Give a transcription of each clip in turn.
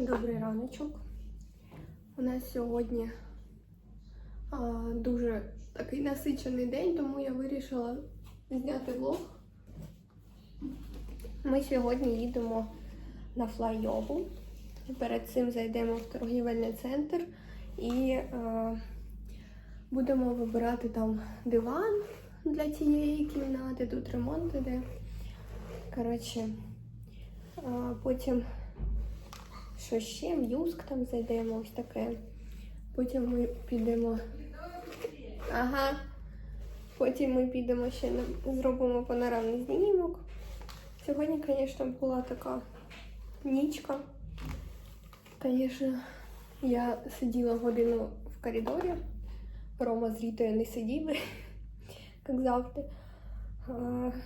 Добрий раночок. У нас сьогодні а, дуже такий насичений день, тому я вирішила зняти влог. Ми сьогодні їдемо на флай-йогу. Перед цим зайдемо в торгівельний центр і е, будемо вибирати там диван для цієї кімнати. Тут ремонт іде. Коротше, а, потім що ще, в там зайдемо, ось таке. Потім ми підемо. Ага. Потім ми підемо ще зробимо панорамний знімок. Сьогодні, звісно, була така нічка. Звісно, я сиділа годину в коридорі. Рома з Рітою не сиділи, як завжди.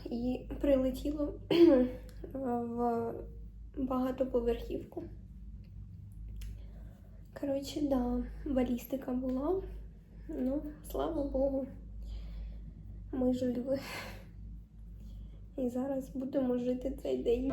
І прилетіло в багатоповерхівку. Коротше, да, балістика була. Ну, слава Богу, ми живі. І зараз будемо жити цей день.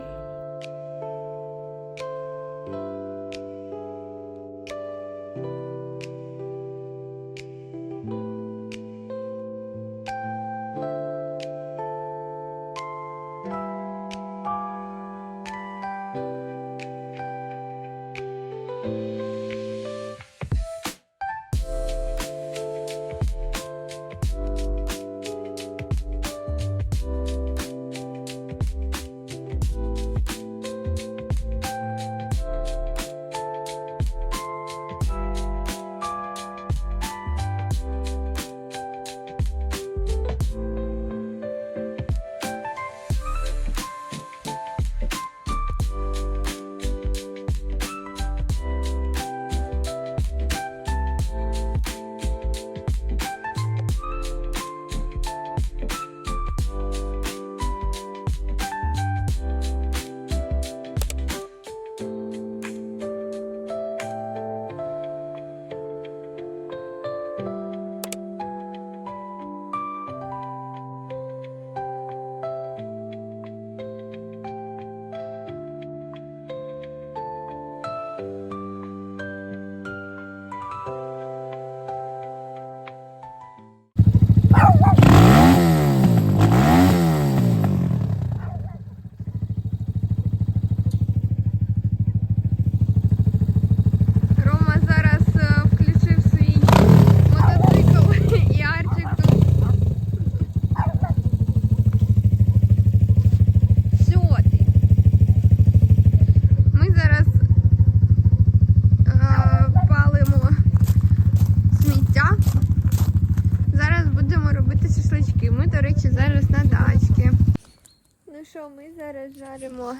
Зараз на дачці. Ну що, ми зараз жаримо,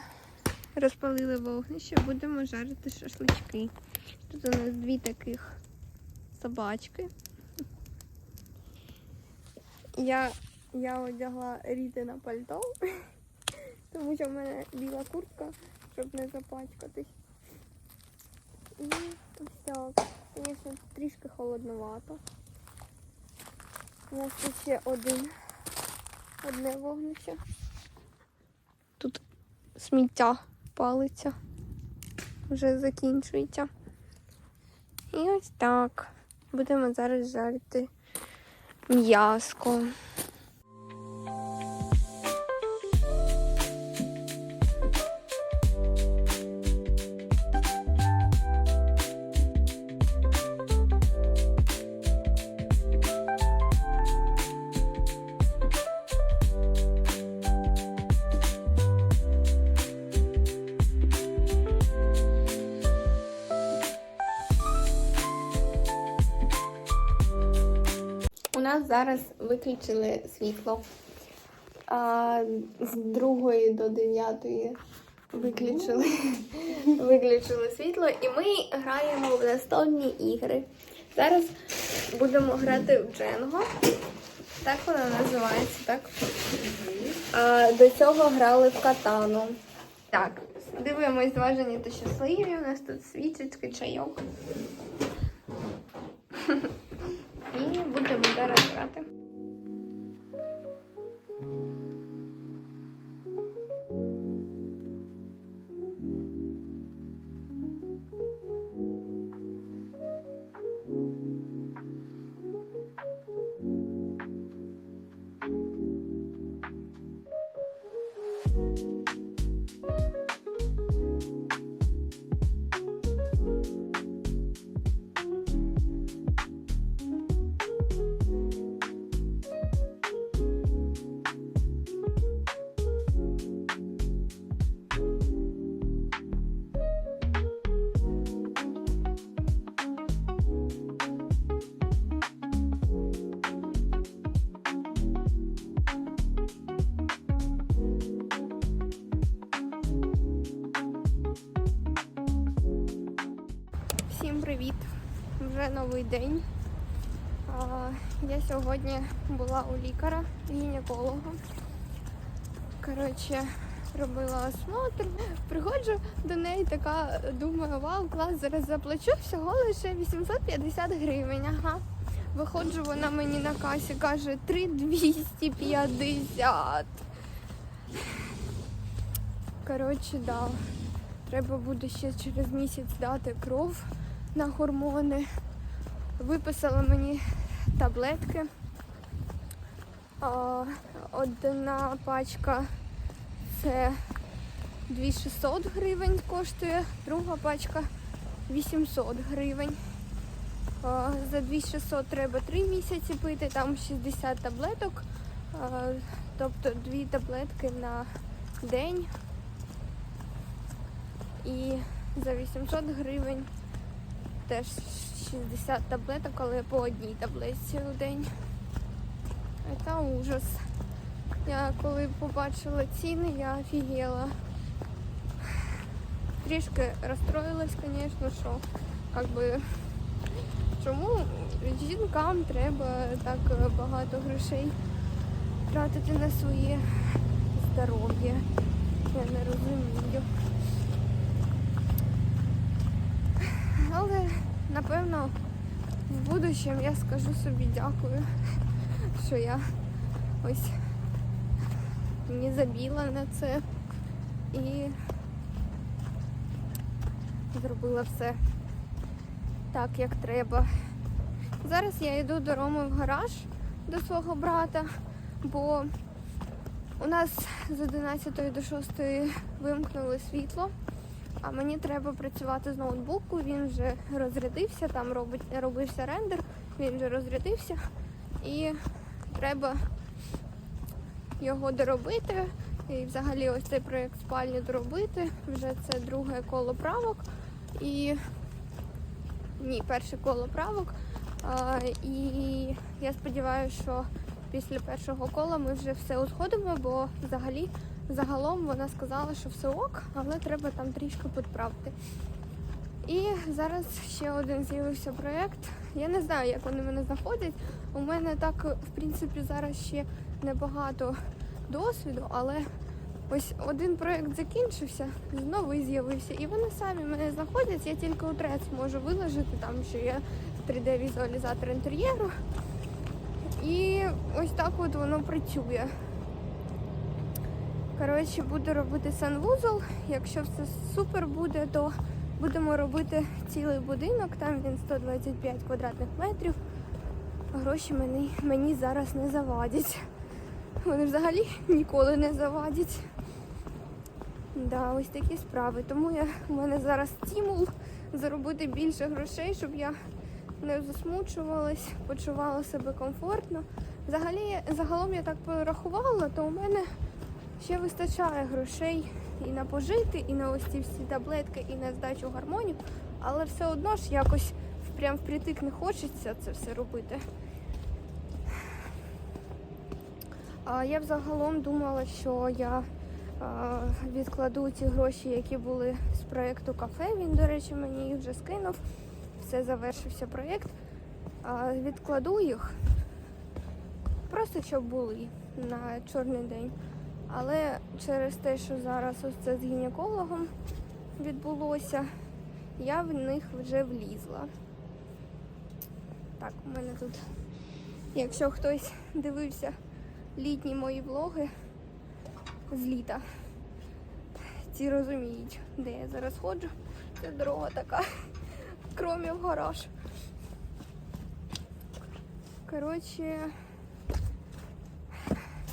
розпалили вогнище, будемо жарити шашлички. Тут у нас дві таких собачки. Я, я одягла ріти на пальто, тому що в мене біла куртка, щоб не запачкатись. І так. Звісно, трішки холодновато. У нас тут ще один, одне вогнище. Тут сміття палиться. Вже закінчується. І ось так. Будемо зараз жарити м'яско. Нас зараз виключили світло. А, з другої до дев'ятої виключили, виключили світло і ми граємо в настольні ігри. Зараз будемо грати в Дженго. Так вона називається, так? А, до цього грали в катану. Так, дивимось зважені та щасливі. У нас тут свічечки, чайок. І будемо зараз грати. Привіт! Вже новий день. Я сьогодні була у лікаря, гінеколога. Коротше, робила осмотр, приходжу до неї, така думаю, вау, клас, зараз заплачу всього лише 850 гривень. Ага. Виходжу, вона мені на касі каже 3250. Коротше, да. Треба буде ще через місяць дати кров на гормони. Виписали мені таблетки. Одна пачка це 2600 гривень коштує, друга пачка 800 гривень. За 2600 треба 3 місяці пити, там 60 таблеток, тобто 2 таблетки на день. І за 800 гривень теж 60 таблеток, але по одній таблетці у день. Це ужас. Я коли побачила ціни, я офігела. Трішки розстроїлась, звісно, що как би, чому жінкам треба так багато грошей тратити на своє здоров'я. Я не розумію. Але напевно в будущем я скажу собі дякую, що я ось не забіла на це і зробила все так, як треба. Зараз я йду до Роми в гараж до свого брата, бо у нас з 11 до 6 вимкнули світло. А мені треба працювати з ноутбуку, він вже розрядився, там робить, робився рендер, він вже розрядився. І треба його доробити. І взагалі ось цей проєкт спальні доробити. Вже це друге коло правок. І ні, перше коло правок. А, і я сподіваюся, що після першого кола ми вже все узгодимо, бо взагалі Загалом вона сказала, що все ок, але треба там трішки підправити. І зараз ще один з'явився проєкт. Я не знаю, як вони мене знаходять. У мене так, в принципі, зараз ще небагато досвіду, але ось один проєкт закінчився, новий з'явився. І вони самі мене знаходять. Я тільки у трец можу виложити, там що є 3D-візуалізатор інтер'єру. І ось так от воно працює. Коротше, буду робити санвузол. Якщо все супер буде, то будемо робити цілий будинок. Там він 125 квадратних метрів. Гроші мені, мені зараз не завадять. Вони взагалі ніколи не завадять. Да, ось такі справи. Тому я, у мене зараз стимул заробити більше грошей, щоб я не засмучувалась, почувала себе комфортно. Взагалі, загалом я так порахувала, то у мене ще вистачає грошей і на пожити, і на ось ці всі таблетки, і на здачу гормонів, але все одно ж якось прям впритик не хочеться це все робити. А я взагалом думала, що я а, відкладу ці гроші, які були з проєкту кафе. Він, до речі, мені їх вже скинув. Все завершився проєкт. Відкладу їх просто щоб були на чорний день. Але через те, що зараз ось це з гінекологом відбулося, я в них вже влізла. Так, у мене тут, якщо хтось дивився літні мої влоги з літа, ці розуміють, де я зараз ходжу. Це дорога така, кромі в гараж. Коротше,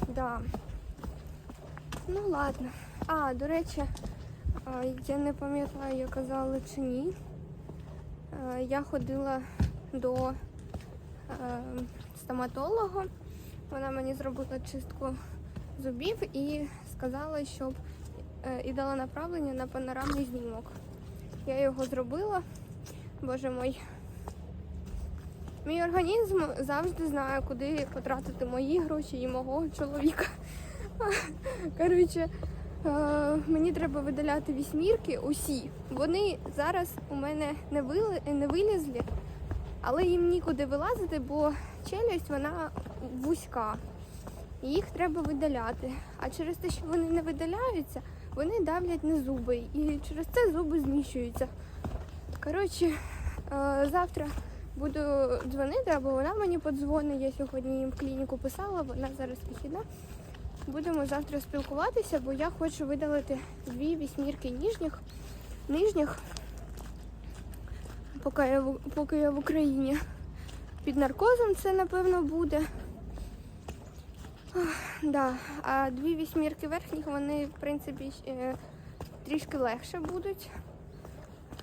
да. Ну ладно. А, до речі, я не пам'ятаю, я казала чи ні. Я ходила до стоматолога. Вона мені зробила чистку зубів і сказала, щоб е, і дала направлення на панорамний знімок. Я його зробила. Боже мой. Мій організм завжди знає, куди потратити мої гроші і мого чоловіка. Коротше, Е, мені треба видаляти вісьмірки усі. Вони зараз у мене не, вили, не вилізли, але їм нікуди вилазити, бо челюсть вона вузька. Їх треба видаляти. А через те, що вони не видаляються, вони давлять на зуби. І через це зуби зміщуються. Коротше, е, завтра буду дзвонити, або вона мені подзвонить. Я сьогодні їм в клініку писала, вона зараз вихідна. Будемо завтра спілкуватися, бо я хочу видалити дві вісьмірки ніжніх, нижніх, поки я, поки я в Україні. Під наркозом це, напевно, буде. Да. А дві вісьмірки верхніх, вони, в принципі, е, трішки легше будуть.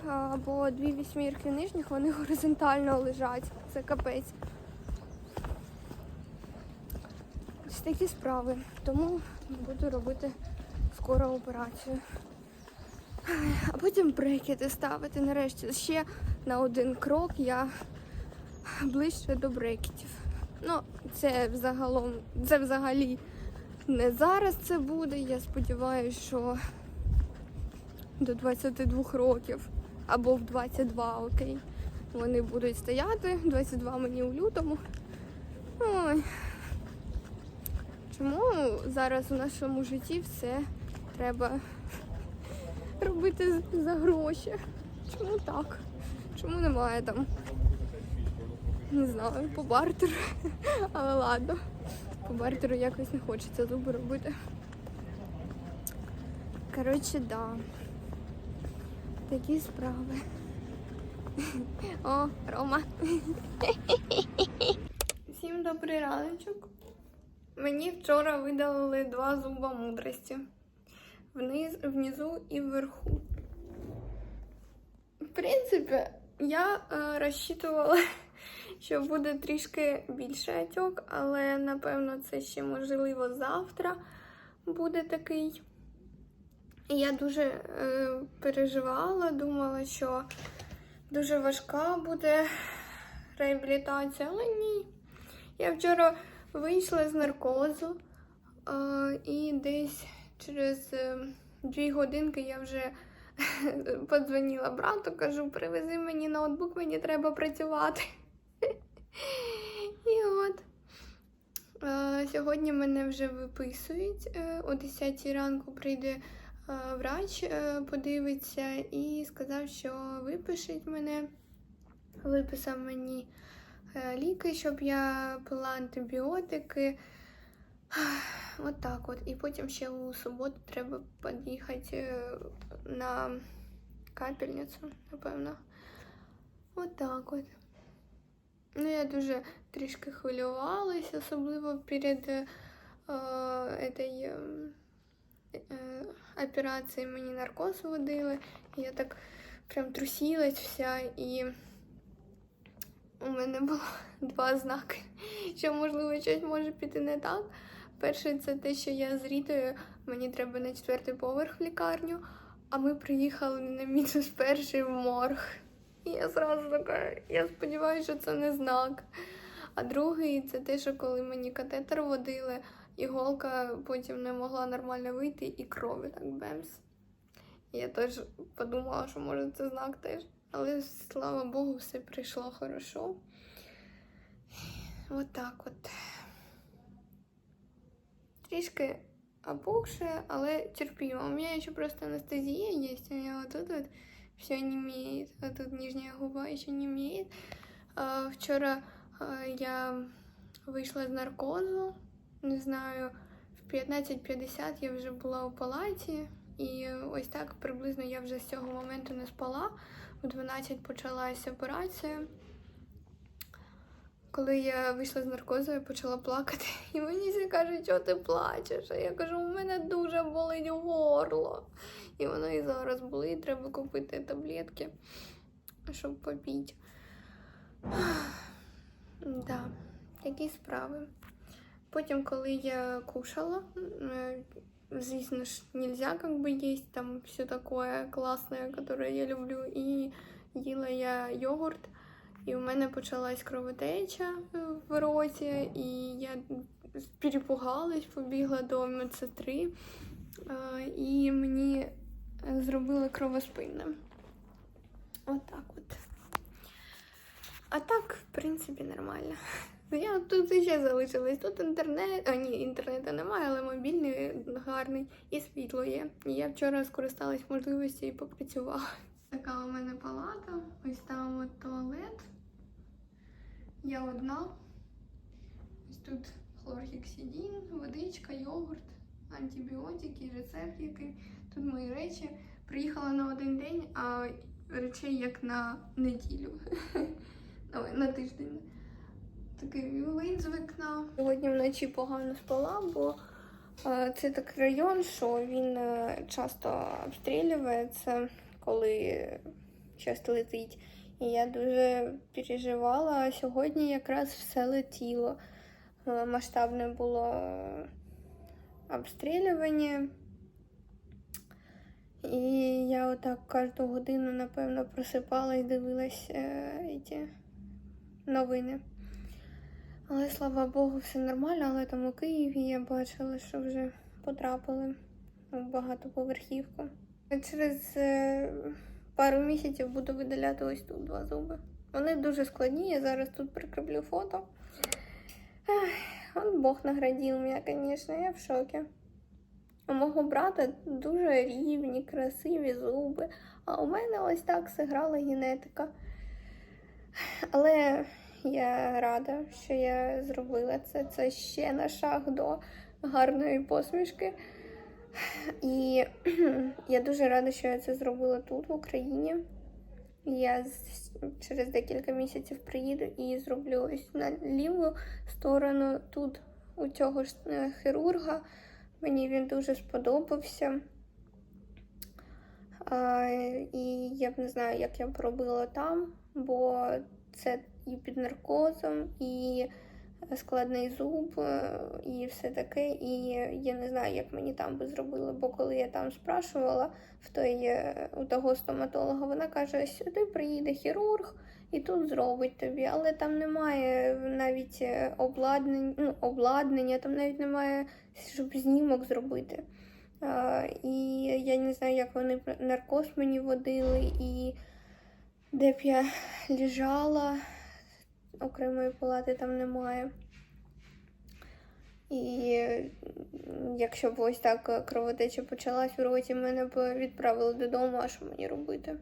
А, Бо дві вісьмірки нижніх, вони горизонтально лежать. Це капець. Ось такі справи. Тому буду робити скоро операцію. А потім брекети ставити. Нарешті ще на один крок я ближче до брекетів. Ну, це взагалом, це взагалі не зараз це буде. Я сподіваюся, що до 22 років або в 22, окей. Вони будуть стояти. 22 мені у лютому. Ой. Чому зараз у нашому житті все треба робити за гроші? Чому так? Чому немає там? Не знаю, по бартеру. Але ладно. По бартеру якось не хочеться зуби робити. Коротше, да. Такі справи. О, Рома. Всім добрий раночок. Мені вчора видалили два зуба мудрості. Вниз, внизу і вверху. В принципі, я е, розчитувала, що буде трішки більше отек, але напевно це ще можливо завтра буде такий. Я дуже е, переживала, думала, що дуже важка буде реабілітація, але ні. Я вчора вийшла з наркозу, і десь через е, дві годинки я вже подзвонила брату, кажу, привези мені ноутбук, мені треба працювати. І от. Сьогодні мене вже виписують. Е, О 10 ранку прийде е, врач, подивиться і сказав, що випишуть мене. Виписав мені ліки, щоб я пила антибіотики. От так от. І потім ще у суботу треба під'їхати е, на капельницю, напевно. От так от. Ну, я дуже трішки хвилювалась, особливо перед е, этой, е, е, операцією мені наркоз водили. І я так прям трусилась вся і У мене було два знаки, що можливо щось може піти не так. Перший це те, що я з Рітою, мені треба на четвертий поверх в лікарню, а ми приїхали на мінус перший в морг. І я зразу така, я сподіваюся, що це не знак. А другий це те, що коли мені катетер водили, іголка потім не могла нормально вийти і крові так бемс. Я теж подумала, що може це знак теж. Але слава Богу, все прийшло хорошо. От так от. Трішки опухше, але терпимо. У меня еще просто анестезия есть, у меня вот тут все не имеет, а тут нижняя губа еще не имеет. А, я вийшла з наркозу, не знаю, в 15.50 я вже була у палаті, і ось так приблизно я вже з цього моменту не спала. У 12 почалася операція. Коли я вийшла з наркозу, я почала плакати. І мені всі кажуть, що ти плачеш. А я кажу, у мене дуже болить горло. І воно і зараз болить, треба купити таблетки, щоб попити. Да, такі справи. Потім, коли я кушала, е, звісно ж, нельзя как бы есть там все такое классное, которое я люблю. І їла я йогурт. І у мене почалась кровотеча е, в роті, і я перепугалась, побігла до медсестри. А, і мені зробили кровоспинне. Отак от. А так, в принципі, нормально. Ну, Я тут ще залишилась. Тут інтернет. А ні, інтернету немає, але мобільний гарний і світло є. І я вчора скористалась можливості і попрацювала. Така у мене палата. Ось там от туалет. Я одна. Ось тут хлоргексидин, водичка, йогурт, антибіотики, рецепт який. Тут мої речі. Приїхала на один день, а речей як на неділю. На тиждень. Такий вид з вікна. Сьогодні вночі погано спала, бо е, це такий район, що він е, часто обстрілюється, коли часто летить. І я дуже переживала. А Сьогодні якраз все летіло. Е, Масштабне було обстрілювання. І я отак кожну годину, напевно, просипалась, дивилась е, ці новини. Але слава Богу, все нормально, але там у Києві я бачила, що вже потрапили у багатоповерхівку. Через е, пару місяців буду видаляти ось тут два зуби. Вони дуже складні, я зараз тут прикріплю фото. Он Бог наградив мене, звісно, я в шокі. У мого брата дуже рівні, красиві зуби, а у мене ось так зіграла генетика. Але я рада, що я зробила це. Це ще на шаг до гарної посмішки. І я дуже рада, що я це зробила тут, в Україні. Я через декілька місяців приїду і зроблю ось на ліву сторону тут у цього ж е, хірурга. Мені він дуже сподобався. А, і я б не знаю, як я б робила там, бо це і під наркозом, і складний зуб, е, і все таке. І я не знаю, як мені там би зробили, бо коли я там спрашувала в той, е, у того стоматолога, вона каже, сюди приїде хірург і тут зробить тобі. Але там немає навіть е, обладнання, ну, обладнання, там навіть немає, щоб знімок зробити. А, і я не знаю, як вони наркоз мені водили, і де б я лежала, окремої палати там немає. І якщо б ось так е, кровотеча почалась в роті, мене б відправили додому, а що мені робити?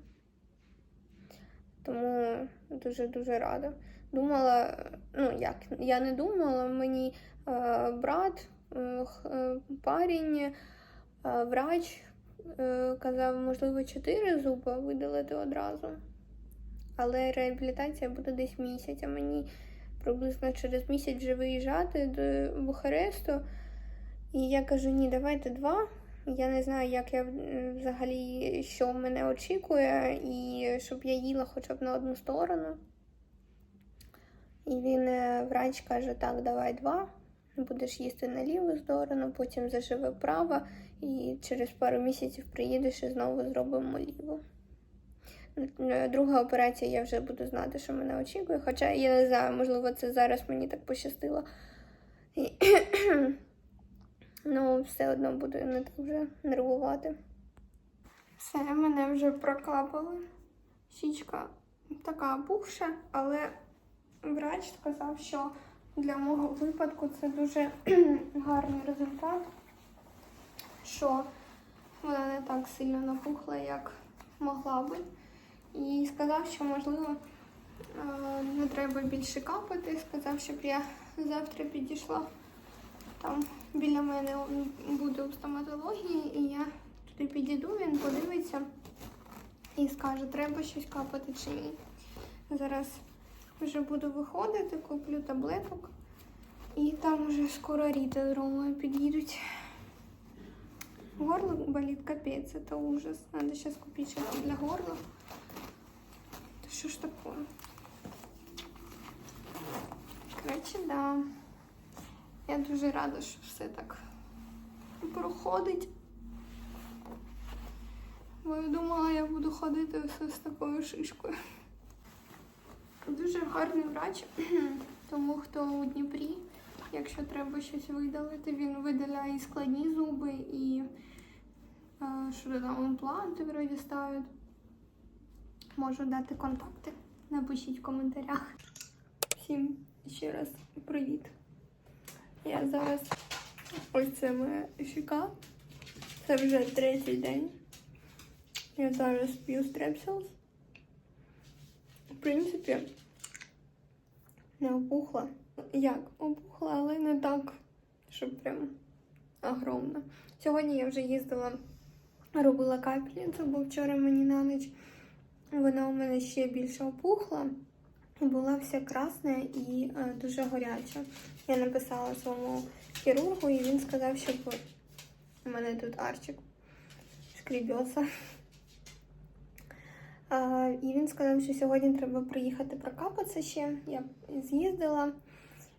Тому дуже-дуже рада. Думала, ну як, я не думала, мені е, брат, е, е, парень, е, врач е, казав, можливо, чотири зуби видалити одразу. Але реабілітація буде десь місяць, а мені приблизно через місяць вже виїжджати до Бухаресту. І я кажу, ні, давайте два. Я не знаю, як я взагалі, що мене очікує, і щоб я їла хоча б на одну сторону. І він, е, врач, каже, так, давай два. Будеш їсти на ліву сторону, потім заживе право, і через пару місяців приїдеш і знову зробимо ліву. Е, Друга операція я вже буду знати, що мене очікує. Хоча я не знаю, можливо, це зараз мені так пощастило. Ну, все одно буду не так вже нервувати. Все, мене вже прокапали. Щічка така опухша, але врач сказав, що для мого випадку це дуже гарний результат, що вона не так сильно напухла, як могла би. І сказав, що можливо е, не треба більше капати. Сказав, щоб я завтра підійшла. Там біля мене буде у стоматології, і я туди підійду, він подивиться і скаже, треба щось капати чи ні. Зараз вже буду виходити, куплю таблеток. І там вже скоро Ріта з Ромою під'їдуть. Горло болит капец, это ужас. Сейчас купить что-то для горла. Что ж такое? Короче, да. Я дуже рада, що все так проходить. Бо я думала, я буду ходити все з такою шишкою. Дуже гарний врач, тому хто у Дніпрі, якщо треба щось видалити, він видаляє і складні зуби, і А, Що там імпланти вроді ставлять. Можу дати контакти. Напишіть в коментарях. Всім ще раз привіт. Я зараз ось це моя щека. Це вже третій день. Я зараз п'ю стрепсилс. В принципі, не опухла. Як? Опухла, але не так, щоб прям огромно. Сьогодні я вже їздила, робила капельницю, бо вчора мені на ніч вона у мене ще більше опухла. Була вся красна і е, дуже гаряча. Я написала своєму хірургу, і він сказав, щоб у мене тут арчик скрібьоса. А, і він сказав, що сьогодні треба приїхати прокапатися ще. Я з'їздила.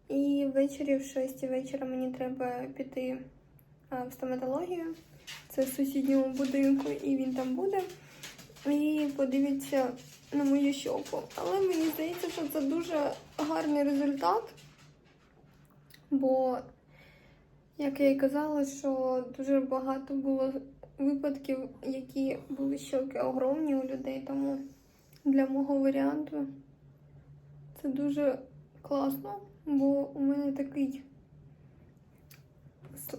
І ввечері в 6 вечора мені треба піти в стоматологію. Це в сусідньому будинку, і він там буде. І подивіться на мою щоку. Але мені здається, що це дуже гарний результат. Бо, як я і казала, що дуже багато було випадків, які були щоки огромні у людей. Тому для мого варіанту це дуже класно, бо у мене такий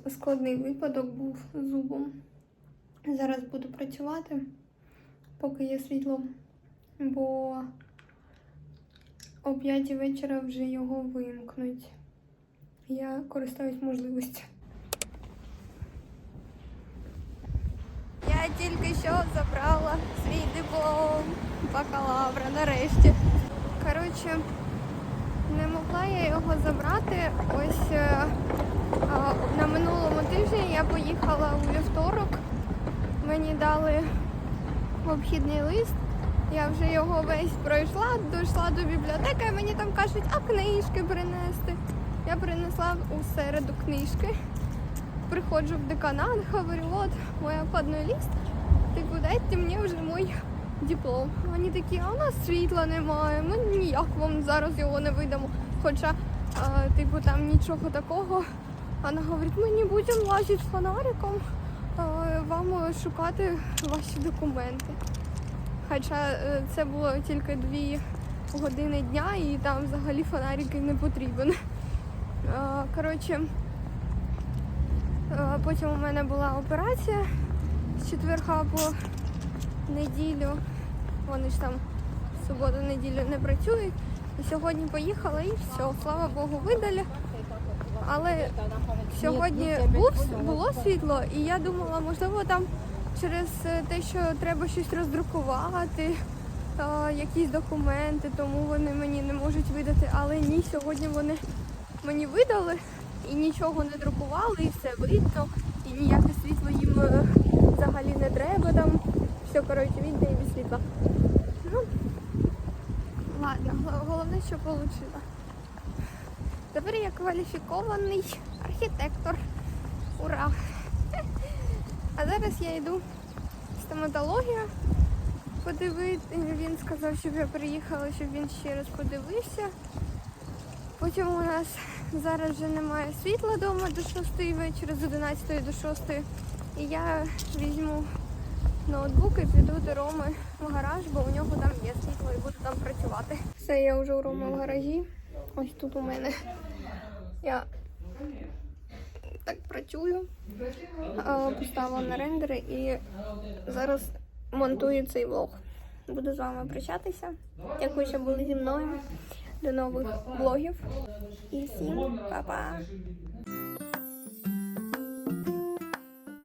складний випадок був з зубом. Зараз буду працювати, поки є світло, бо о 5 вечора вже його вимкнуть. Я користуюсь можливістю. Я тільки що забрала свій диплом бакалавра нарешті. Коротше, не могла я його забрати. Ось е, а, на минулому тижні я поїхала у вівторок. Мені дали обхідний лист. Я вже його весь пройшла, дійшла до бібліотеки, і мені там кажуть, а книжки принести. Я принесла у середу книжки. Приходжу в деканат, говорю, от мой обходной лист, типу, дайте мені вже мой диплом. Вони такі, а у нас світла немає, ми ніяк вам зараз його не видамо. Хоча, а, типу, там нічого такого. Вона говорить, ми не будемо лазити фонариком, а, вам шукати ваші документи. Хоча е, це було тільки дві години дня і там взагалі фонарик і не потрібен. Коротше, Е, Потім у мене була операція з четверга по неділю. Вони ж там в суботу, неділю не працюють. І сьогодні поїхала і все, слава Богу, видали. Але сьогодні був, було світло, і я думала, можливо, там через е, те, що треба щось роздрукувати, якісь документи, тому вони мені не можуть видати. Але ні, сьогодні вони мені видали і нічого не друкували, і все видно, і ніяке світло їм е, взагалі не треба там. Все, коротше, без світла. Ну, ладно, головне, що отримала. Тепер я кваліфікований архітектор. Ура! А зараз я йду в стоматологію подивити. Він сказав, щоб я приїхала, щоб він ще раз подивився. Потім у нас зараз вже немає світла вдома до 6 вечора, з 11 до 6. І я візьму ноутбук і піду до Роми в гараж, бо у нього там є світло і буду там працювати. Все, я вже у Роми в гаражі. Ось тут у мене. Я так працюю. Поставила на рендери і зараз монтую цей влог. Буду з вами прощатися. Дякую, що були зі мною. До нових влогів. І всім па-па!